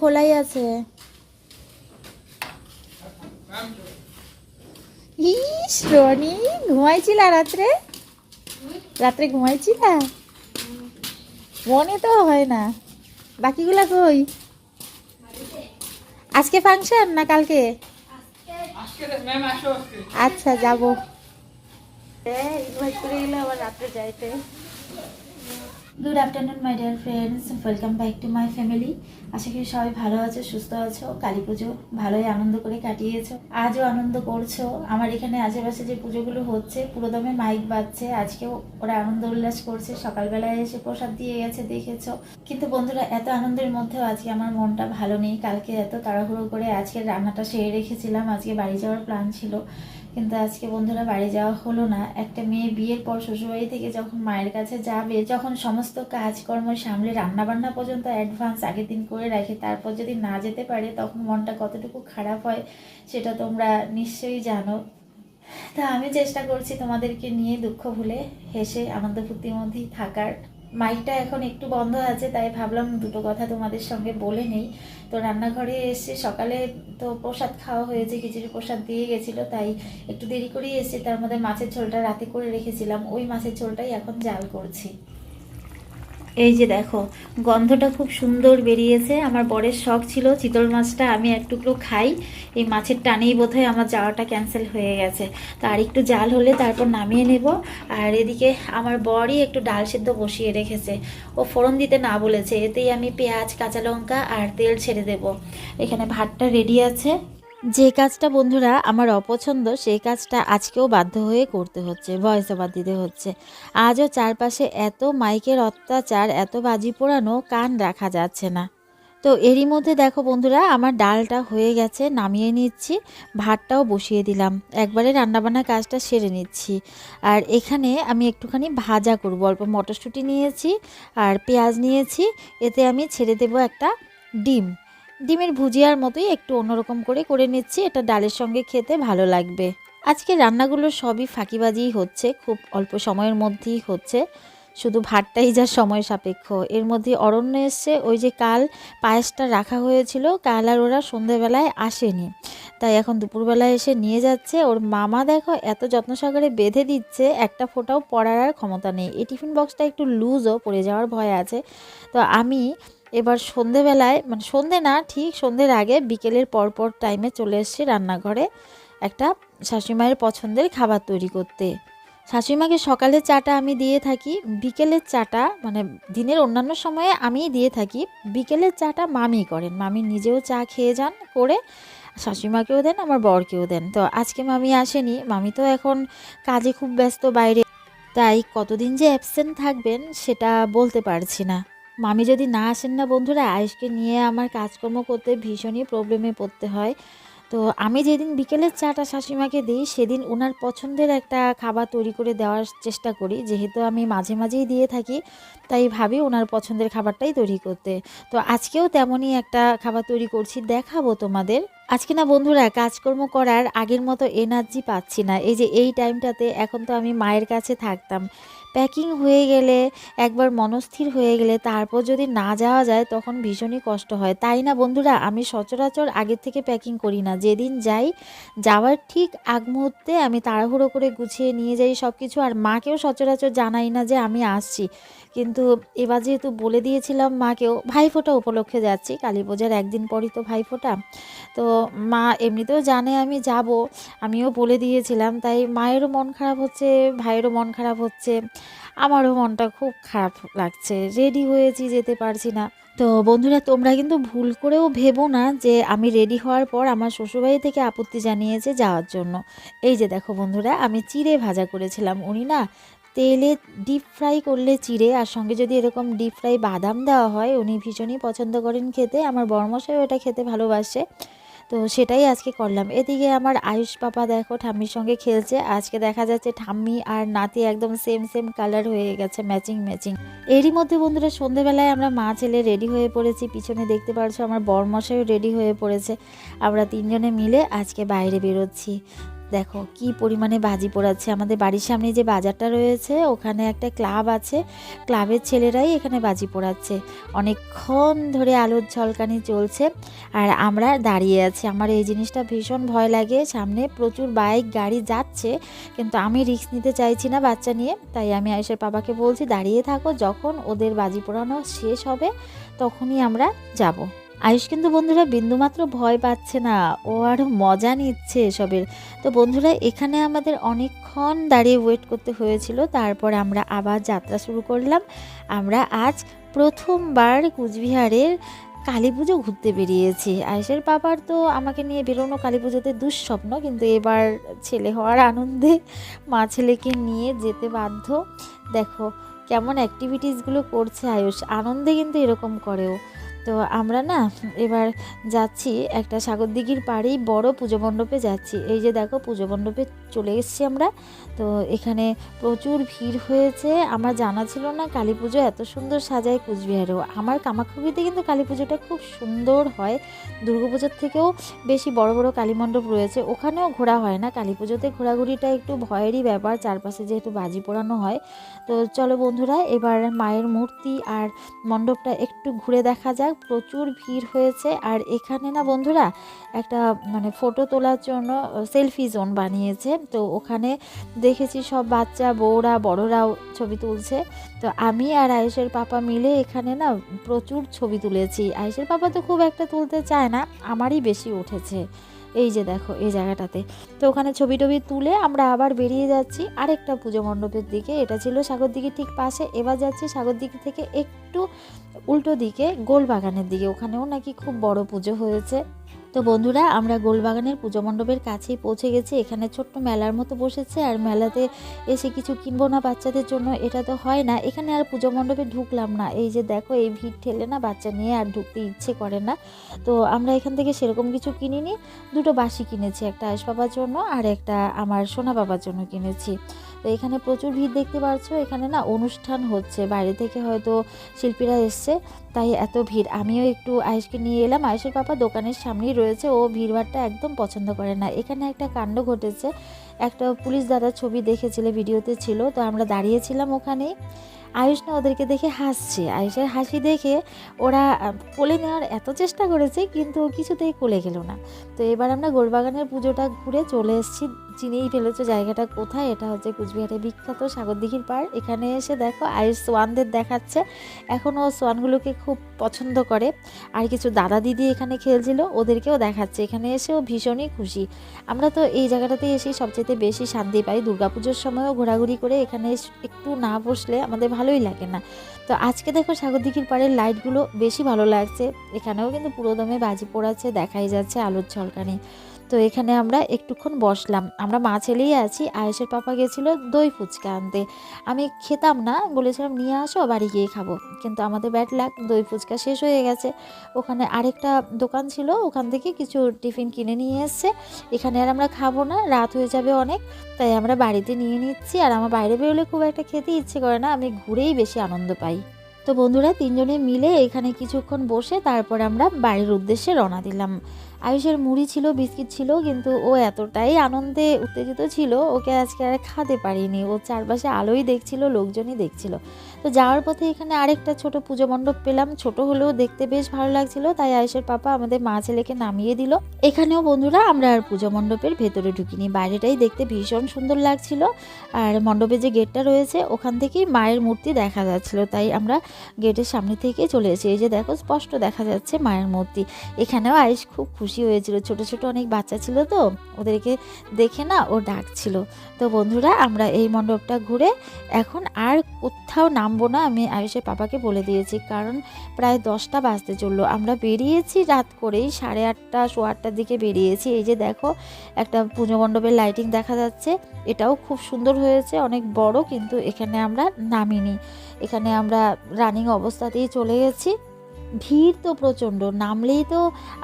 খোলাই আছে। ইস, রনি, ঘুমাইছিলা রাত্রে? রাত্রে ঘুমাইছিলা? মনে তো হয় না। বাকিগুলা কই? আজকে ফাংশন না কালকে? আচ্ছা যাব। আবার রাত্রে যাইতে। Good afternoon my dear friends welcome back to my family আশা করি সবাই ভালো আছো, সুস্থ আছো। কালী পুজো ভালোই আনন্দ করে কাটিয়েছো। আজও আনন্দ করছ। আমার এখানে আশেপাশে যে পুজোগুলো হচ্ছে, পুরোদমে মাইক বাজছে। আজকেও ওরা আনন্দ উল্লাস করছে। সকালবেলায় এসে প্রসাদ দিয়ে গেছে, দেখেছ। কিন্তু বন্ধুরা, এত আনন্দের মধ্যেও আজকে আমার মনটা ভালো নেই। কালকে এত তাড়াহুড়ো করে আজকে রান্নাটা সেরে রেখেছিলাম। আজকে বাড়ি যাওয়ার প্ল্যান ছিল। কিন্তু আজকে বন্ধুরা বাড়ি যাওয়া হলো না। একটা মেয়ে বিয়ের পর শ্বশুরবাড়ি থেকে যখন মায়ের কাছে যাবে, যখন সমস্ত কাজকর্ম সামলে রান্না বান্না পর্যন্ত অ্যাডভান্স আগের দিন করে রাখে, তারপর যদি না যেতে পারে, তখন মনটা কতটুকু খারাপ হয় সেটা তোমরা নিশ্চয়ই জানো। তা আমি চেষ্টা করছি তোমাদেরকে নিয়ে দুঃখ ভুলে হেসে, আনন্দ ফুর্তির মধ্যেই থাকার। মাইকটা এখন একটু বন্ধ আছে, তাই ভাবলাম দুটো কথা তোমাদের সঙ্গে বলে নেই। তো রান্নাঘরে এসে সকালে তো প্রসাদ খাওয়া হয়েছে, খিচুড়ি প্রসাদ দিয়ে গেছিল, তাই একটু দেরি করেই এসেছি তার মধ্যে মাছের ঝোলটা রাতে করে রেখেছিলাম। ওই মাছের ঝোলটাই এখন জাল করছি। এই যে দেখো, গন্ধটা খুব সুন্দর বেরিয়েছে। আমার বরের শখ ছিল চিতল মাছটা আমি এক টুকরো খাই। এই মাছের টানেই বোধহয় আমার যাওয়াটা ক্যান্সেল হয়ে গেছে। তো আর একটু জাল হলে তারপর নামিয়ে নেব। আর এদিকে আমার বরই একটু ডাল সেদ্ধ বসিয়ে রেখেছে। ও ফোড়ন দিতে না বলেছে, এতেই আমি পেঁয়াজ, কাঁচা লঙ্কা আর তেল ছেড়ে দেব। এখানে ভাতটা রেডি আছে। যে কাজটা বন্ধুরা আমার অপছন্দ, সেই কাজটা আজকেও বাধ্য হয়ে করতে হচ্ছে ভয়েস ওভার দিতে হচ্ছে। আজও চারপাশে এত মাইকের অত্যাচার, এত বাজি পোড়ানো, কান রাখা যাচ্ছে না। তো এরই মধ্যে দেখো বন্ধুরা, আমার ডালটা হয়ে গেছে, নামিয়ে নিচ্ছি, ভাতটাও বসিয়ে দিলাম। একবারে রান্নাবান্না কাজটা সেরে নিচ্ছি। আর এখানে আমি একটুখানি ভাজা করব, অল্প মটরশুঁটি নিয়েছি আর পেঁয়াজ নিয়েছি, এতে আমি ছেড়ে দেবো একটা ডিম। ডিমের ভুজিয়ার মতোই একটু অন্যরকম করে করে নিচ্ছি, এটা ডালের সঙ্গে খেতে ভালো লাগবে। আজকে রান্নাগুলো সবই ফাঁকিবাজিই হচ্ছে, খুব অল্প সময়ের মধ্যেই হচ্ছে। শুধু ভাতটাই যা সময় সাপেক্ষ। এর মধ্যে অরণ্য এসছে ওই যে কাল পায়েসটা রাখা হয়েছিল, কাল আর ওরা সন্ধেবেলায় আসেনি। তাই এখন দুপুরবেলায় এসে নিয়ে যাচ্ছে। ওর মামা দেখো এত যত্ন সহকারে বেঁধে দিচ্ছে, একটা ফোঁটাও পড়ার আর ক্ষমতা নেই। এই টিফিন বক্সটা একটু লুজও, পড়ে যাওয়ার ভয় আছে। তো আমি এবার সন্ধেবেলায় মানে সন্ধে না, ঠিক সন্ধ্যের আগে বিকেলের পরপর টাইমে চলে এসেছি রান্নাঘরে একটা শাশুড়িমায়ের পছন্দের খাবার তৈরি করতে। শাশুড়িমাকে সকালের চাটা আমি দিয়ে থাকি, বিকেলের চাটা মানে দিনের অন্যান্য সময়ে আমিই দিয়ে থাকি, বিকেলের চাটা মামি করেন। মামি নিজেও চা খেয়ে যান করে, শাশুড়িমাকেও দেন, আমার বরকেও দেন। তো আজকে মামি আসেনি, মামি তো এখন কাজে খুব ব্যস্ত বাইরে, তাই কতদিন যে অ্যাবসেন্ট থাকবেন সেটা বলতে পারছি না। মামি যদি না আসেন না বন্ধুরা, আয়ুষকে নিয়ে আমার কাজকর্ম করতে ভীষণই প্রবলেমে পড়তে হয়। তো আমি যেদিন বিকেলের চাটা শাশুড়িমাকে দিই, সেদিন ওনার পছন্দের একটা খাবার তৈরি করে দেওয়ার চেষ্টা করি। যেহেতু আমি মাঝে মাঝেই দিয়ে থাকি, তাই ভাবি ওনার পছন্দের খাবারটাই তৈরি করতে। তো আজকেও তেমনই একটা খাবার তৈরি করছি, দেখাবো তোমাদের। আজকে না বন্ধুরা কাজকর্ম করার আগের মতো এনার্জি পাচ্ছি না। এই যে এই টাইমটাতে এখন তো আমি মায়ের কাছে থাকতাম। প্যাকিং হয়ে গেলে, একবার মনস্থির হয়ে গেলে, তারপর যদি না যাওয়া যায় তখন ভীষণই কষ্ট হয়। তাই না বন্ধুরা? আমি সচরাচর আগের থেকে প্যাকিং করি না। যেদিন যাই, যাওয়ার ঠিক আগ মুহূর্তে আমি তাড়াহুড়ো করে গুছিয়ে নিয়ে যাই সব কিছু আর মাকেও সচরাচর জানাই না যে আমি আসছি। কিন্তু এবার যেহেতু বলে দিয়েছিলাম মাকেও, ভাইফোঁটা উপলক্ষে যাচ্ছি। কালী পূজার একদিন পরই তো ভাইফোঁটা। তো মা এমনিতেও জানে আমি যাব, আমিও বলে দিয়েছিলাম, তাই মায়েরও মন খারাপ হচ্ছে, ভাইয়েরও মন খারাপ হচ্ছে। আমারও মনটা খুব খারাপ লাগছে, রেডি হয়েছি, যেতে পারছি না। তো বন্ধুরা, তোমরা কিন্তু ভুল করেও ভেবো না যে আমি রেডি হওয়ার পর আমার শ্বশুরবাড়ি থেকে আপত্তি জানিয়েছে যাওয়ার জন্য। এই যে দেখো বন্ধুরা, আমি চিড়ে ভাজা করেছিলাম, উনি না তেলে ডিপ ফ্রাই করলে চিড়ে, আর সঙ্গে যদি এরকম ডিপ ফ্রাই বাদাম দেওয়া হয়, উনি ভীষণই পছন্দ করেন খেতে। আমার বড়মশাইও ওটা খেতে ভালোবাসে। তো সেটাই আজকে করলাম। এদিকে আমার আয়ুষ পাপা দেখো ঠাম্মির সঙ্গে খেলছে। আজকে দেখা যাচ্ছে ঠাম্মি আর নাতি একদম সেম সেম কালার হয়ে গেছে ম্যাচিং ম্যাচিং এরই মধ্যে বন্ধুরা, সন্ধেবেলায় আমরা মা ছেলে রেডি হয়ে পড়েছি। পিছনে দেখতে পারছ আমার বরমশাইও রেডি হয়ে পড়েছে। আমরা তিনজনে মিলে আজকে বাইরে বেরোচ্ছি। দেখো কি পরিমাণে বাজি পোড়াচ্ছে। আমাদের বাড়ির সামনে যে বাজারটা রয়েছে, ওখানে একটা ক্লাব আছে। ক্লাবের ছেলেরাই এখানে বাজি পোড়াচ্ছে। অনেকক্ষণ ধরে আলোর ঝলকানি চলছে আর আমরা দাঁড়িয়ে আছি। আমার এই জিনিসটা ভীষণ ভয় লাগে। সামনে প্রচুর বাইক, গাড়ি যাচ্ছে, কিন্তু আমি রিস্ক নিতে চাইছি না বাচ্চা নিয়ে। তাই আমি আয়েশের বাবাকে বলছি, দাঁড়িয়ে থাকো, যখন ওদের বাজি পোড়ানো শেষ হবে, তখনই আমরা যাব। আয়ুষ কিন্তু বন্ধুরা বিন্দুমাত্র ভয় পাচ্ছে না। ও আরও মজা নিচ্ছে এসবের। তো বন্ধুরা, এখানে আমাদের অনেকক্ষণ দাঁড়িয়ে ওয়েট করতে হয়েছিল। তারপর আমরা আবার যাত্রা শুরু করলাম। আমরা আজ প্রথমবার কুচবিহারের কালী পুজো ঘুরতে বেরিয়েছি। আয়েশের বাবার তো আমাকে নিয়ে বেরোনো কালী পুজোতে দুঃস্বপ্ন, কিন্তু এবার ছেলে হওয়ার আনন্দে মা ছেলেকে নিয়ে যেতে বাধ্য। দেখো, কেমন অ্যাক্টিভিটিসগুলো করছে আয়ুষ। আনন্দে কিন্তু এরকম করেও। তো আমরা না এবার যাচ্ছি একটা সাগরদিঘির পাড়েই বড় পুজো মণ্ডপে যাচ্ছি। এই যে দেখো পুজো মণ্ডপে চলে এসেছি আমরা। তো এখানে প্রচুর ভিড় হয়েছে। আমার জানা ছিল না কালী পুজো এত সুন্দর সাজায় কুচবিহারেও আমার কামাখ্যাগুড়িতে কিন্তু কালী পুজোটা খুব সুন্দর হয়। দুর্গাপুজোর থেকেও বেশি বড় বড় কালী মণ্ডপ রয়েছে। ওখানেও ঘোরা হয় না। কালী পুজোতে ঘোরাঘুরিটা একটু ভয়েরই ব্যাপার। চারপাশে যেহেতু বাজি পোড়ানো হয়। তো চলো বন্ধুরা, এবার মায়ের মূর্তি আর মণ্ডপটা একটু ঘুরে দেখা যাক। প্রচুর ভিড় হয়েছে। আর এখানে না বন্ধুরা, একটা মানে ফটো তোলার জন্য সেলফি জোন বানিয়েছে। তো ওখানে দেখেছি সব বাচ্চা, বউরা, বড়রাও ছবি তুলছে। তো আমি আর আয়েশের পাপা মিলে এখানে না প্রচুর ছবি তুলেছি। আয়েশের পাপা তো খুব একটা তুলতে চায় না, আমারই বেশি উঠেছে। এই যে দেখো, এই জায়গাটাতে। তো ওখানে ছবি টবি তুলে আমরা আবার বেরিয়ে যাচ্ছি আরেকটা পুজো মণ্ডপের দিকে। এটা ছিল সাগরদিঘির ঠিক পাশে। এবার যাচ্ছি সাগরদিঘি থেকে একটু উল্টো দিকে গোলবাগানের দিকে। ওখানেও নাকি খুব বড় পুজো হয়েছে। তো বন্ধুরা, আমরা গোলবাগানের পুজো মণ্ডপের কাছেই পৌঁছে গেছি। এখানে ছোট্ট মেলার মতো বসেছে আর মেলাতে এসে কিছু কিনবো না বাচ্চাদের জন্য, এটা তো হয় না। এখানে আর পুজো মণ্ডপে ঢুকলাম না। এই যে দেখো, এই ভিড় ঠেলে না বাচ্চা নিয়ে আর ঢুকতে ইচ্ছে করে না। তো আমরা এখান থেকে সেরকম কিছু কিনিনি। দুটো বাসি কিনেছি, একটা আয়ুষ বাবার জন্য আর একটা আমার সোনা বাবার জন্য কিনেছি। তো এখানে প্রচুর ভিড় দেখতে পাচ্ছ এখানে না অনুষ্ঠান হচ্ছে। বাইরে থেকে হয়তো শিল্পীরা এসছে, তাই এত ভিড়। আমিও একটু আয়েশকে নিয়ে এলাম। আয়েশের পাপা দোকানের সামনেই রয়েছে ও ভিড়ভাড়টা একদম পছন্দ করে না। এখানে একটা কাণ্ড ঘটেছে একটা পুলিশ দাদার ছবি দেখেছিলে, ভিডিওতে ছিল, তো আমরা দাঁড়িয়েছিলাম ওখানে। আয়ুষ না ওদেরকে দেখে হাসছে। আয়ুষের হাসি দেখে ওরা কোলে নেওয়ার এত চেষ্টা করেছে, কিন্তু কিছুতেই কোলে গেল না। তো এবার আমরা গোলবাগানের পুজোটা ঘুরে চলে এসেছি। চিনেই ফেলেছো জায়গাটা কোথায়, এটা হচ্ছে কুচবিহারের বিখ্যাত সাগরদিঘির পাড়। এখানে এসে দেখো, আয়ুষ সোয়ানদের দেখাচ্ছে। এখনও সোয়ানগুলোকে খুব পছন্দ করে। আর কিছু দাদা দিদি এখানে খেলছিল, ওদেরকেও দেখাচ্ছে। এখানে এসেও ভীষণই খুশি। আমরা তো এই জায়গাটাতে এসেই সবচেয়ে বেশি শান্তি পাই দুর্গাপুজোর সময়ও ঘোরাঘুরি করে এখানে একটু না বসলে আমাদের ভালোই লাগে না। তো আজকে দেখো সাগরদিঘির পাড়ের লাইটগুলো বেশি ভালো লাগছে। এখানেও কিন্তু পুরোদমে বাজি পোড়াচ্ছে, দেখাই যাচ্ছে আলোর ঝলকানি। তো এখানে আমরা একটুক্ষণ বসলাম। আমরা মা ছেলেই আছি। আয়েসের পাপা গেছিল দই ফুচকা আনতে। আমি খেতাম না, বলেছিলাম, নিয়ে আসো, বাড়ি গিয়ে খাব। কিন্তু আমাদের ব্যাট লাগ দই ফুচকা শেষ হয়ে গেছে। ওখানে আরেকটা দোকান ছিল, ওখান থেকে কিছু টিফিন কিনে নিয়ে এসছে। এখানে আর আমরা খাব না, রাত হয়ে যাবে অনেক, তাই আমরা বাড়িতে নিয়ে নিচ্ছি। আর আমার বাইরে বেরোলে খুব একটা খেতে ইচ্ছে করে না, আমি ঘুরেই বেশি আনন্দ পাই। তো বন্ধুরা, তিনজনে মিলে এখানে কিছুক্ষণ বসে তারপর আমরা বাড়ির উদ্দেশ্যে রওনা দিলাম। আয়ুষের মুড়ি ছিল, বিস্কিট ছিল, কিন্তু ও এতটাই আনন্দে উত্তেজিত ছিল, ওকে আজকে আর খাতে পারিনি। ও চারপাশে আলোই দেখছিল, লোকজনই দেখছিল। তো যাওয়ার পথে এখানে আরেকটা ছোট পুজো মণ্ডপ পেলাম। ছোট হলেও দেখতে বেশ ভালো লাগছিল, তাই আয়ুষের পাপা আমাদের মা ছেলেকে নামিয়ে দিল। এখানেও বন্ধুরা, আমরা আর পুজো মণ্ডপের ভেতরে ঢুকিনি। বাইরেটাই দেখতে ভীষণ সুন্দর লাগছিল। আর মণ্ডপে যে গেটটা রয়েছে, ওখান থেকেই মায়ের মূর্তি দেখা যাচ্ছিল। তাই আমরা গেটের সামনে থেকে চলে এসেছি। এই যে দেখো, স্পষ্ট দেখা যাচ্ছে মায়ের মূর্তি। এখানেও আয়ুষ খুব খুশি। হয়েছিল। ছোট ছোট অনেক বাচ্চা ছিল তো, ওদেরকে দেখে না ও ডাকছিল। তো বন্ধুরা, আমরা এই মণ্ডপটা ঘুরে এখন আর কোথাও নামবো না, আমি আয়ুষের পাপাকে বলে দিয়েছি। কারণ প্রায় দশটা বাজতে চলল। আমরা বেরিয়েছি রাত করেই, সাড়ে আটটা সোয়া আটটার দিকে বেরিয়েছি। এই যে দেখো, একটা পুজো মণ্ডপের লাইটিং দেখা যাচ্ছে। এটাও খুব সুন্দর হয়েছে, অনেক বড়, কিন্তু এখানে আমরা নামিনি। এখানে আমরা রানিং অবস্থাতেই চলে গেছি। ভিড় তো প্রচণ্ড, নামলেই তো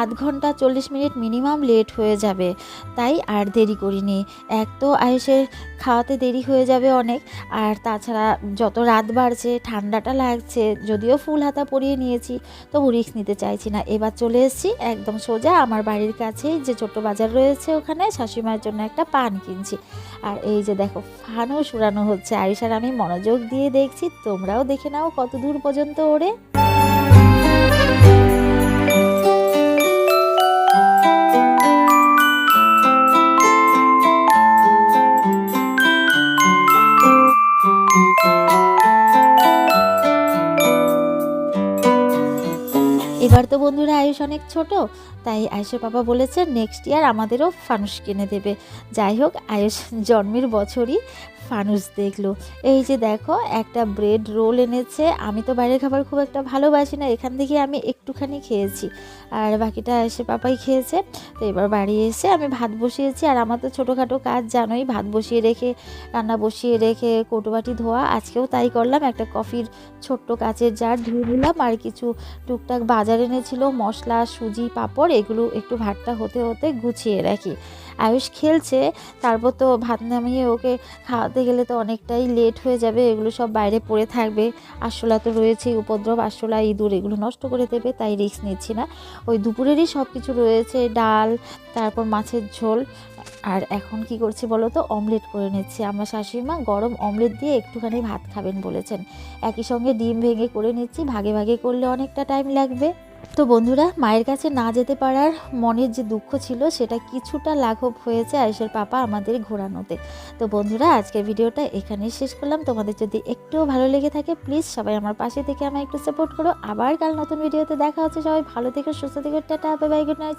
আধ ঘণ্টা চল্লিশ মিনিট মিনিমাম লেট হয়ে যাবে। তাই আর দেরি করিনি। এক তো আয়ুষের খাওয়াতে দেরি হয়ে যাবে অনেক, আর তাছাড়া যত রাত বাড়ছে, ঠান্ডাটা লাগছে, যদিও ফুল হাতা পরিয়ে নিয়েছি, তবু রিস্ক নিতে চাইছি না। এবার চলে এসেছি একদম সোজা আমার বাড়ির কাছেই যে ছোট্ট বাজার রয়েছে ওখানে, শাশুড়িমায়ের জন্য একটা পান কিনছি। আর এই যে দেখো, ফানুস উড়ানো হচ্ছে। আয়ুষ আমি মনোযোগ দিয়ে দেখছি, তোমরাও দেখে নাও কত দূর পর্যন্ত ওড়ে। এবার তো বন্ধুরা আয়ুষ অনেক ছোট, তাই আয়ুষের বাবা বলেছে নেক্সট ইয়ার আমাদেরও ফানুস কিনে দেবে। যাই হোক, আয়ুষ জন্মের বছরই ফানুস দেখল। এই যে দেখো, একটা ব্রেড রোল এনেছে। আমি তো বাইরের খাবার খুব একটা ভালোবাসি না, এখান থেকে আমি একটুখানি খেয়েছি। আর বাকিটা এসে পাপাই খেয়েছে। তো এবার বাড়ি এসে আমি ভাত বসিয়েছি। আর আমার তো ছোটোখাটো কাজ, জানোই, ভাত বসিয়ে রেখে, রান্না বসিয়ে রেখে কৌটোবাটি ধোয়া। আজকেও তাই করলাম, একটা কফির ছোট্ট কাচের জার ধুয়ে নিলাম। আর কিছু টুকটাক বাজার এনেছিল, মশলা, সুজি, পাঁপড়, এগুলো একটু ভাতটা হতে হতে গুছিয়ে রাখি। আয়ুষ খেলছে, তারপর তো ভাত নামিয়ে ওকে খাওয়াতে গেলে তো অনেকটাই লেট হয়ে যাবে, এগুলো সব বাইরে পড়ে থাকবে। আরশোলা তো রয়েছেই, উপদ্রব আরশোলা ইঁদুর, এগুলো নষ্ট করে দেবে, তাই রিস্ক নিচ্ছি না। ওই দুপুরেরই সব কিছু রয়েছে, ডাল, তারপর মাছের ঝোল। আর এখন কি করছি বলো তো? অমলেট করে নিচ্ছি। আমার শাশুড়ি মা গরম অমলেট দিয়ে একটুখানি ভাত খাবেন বলেছেন। একই সঙ্গে ডিম ভেঙে করে নিচ্ছি, ভাগে ভাগে করলে অনেকটা টাইম লাগবে। তো বন্ধুরা, মায়ের কাছে না যেতে পারার মনের যে দুঃখ ছিল, সেটা কিছুটা লাঘব হয়েছে আয়েশের পাপা আমাদের ঘোরানোতে। তো বন্ধুরা, আজকের ভিডিওটা এখানেই শেষ করলাম। তোমাদের যদি একটুও ভালো লেগে থাকে প্লিজ সবাই আমার পাশে থেকে আমায় একটু সাপোর্ট করো। আবার কাল নতুন ভিডিওতে দেখা হচ্ছে। সবাই ভালো থেকো, সুস্থ থেকো, টাটা বাই গুড নাইট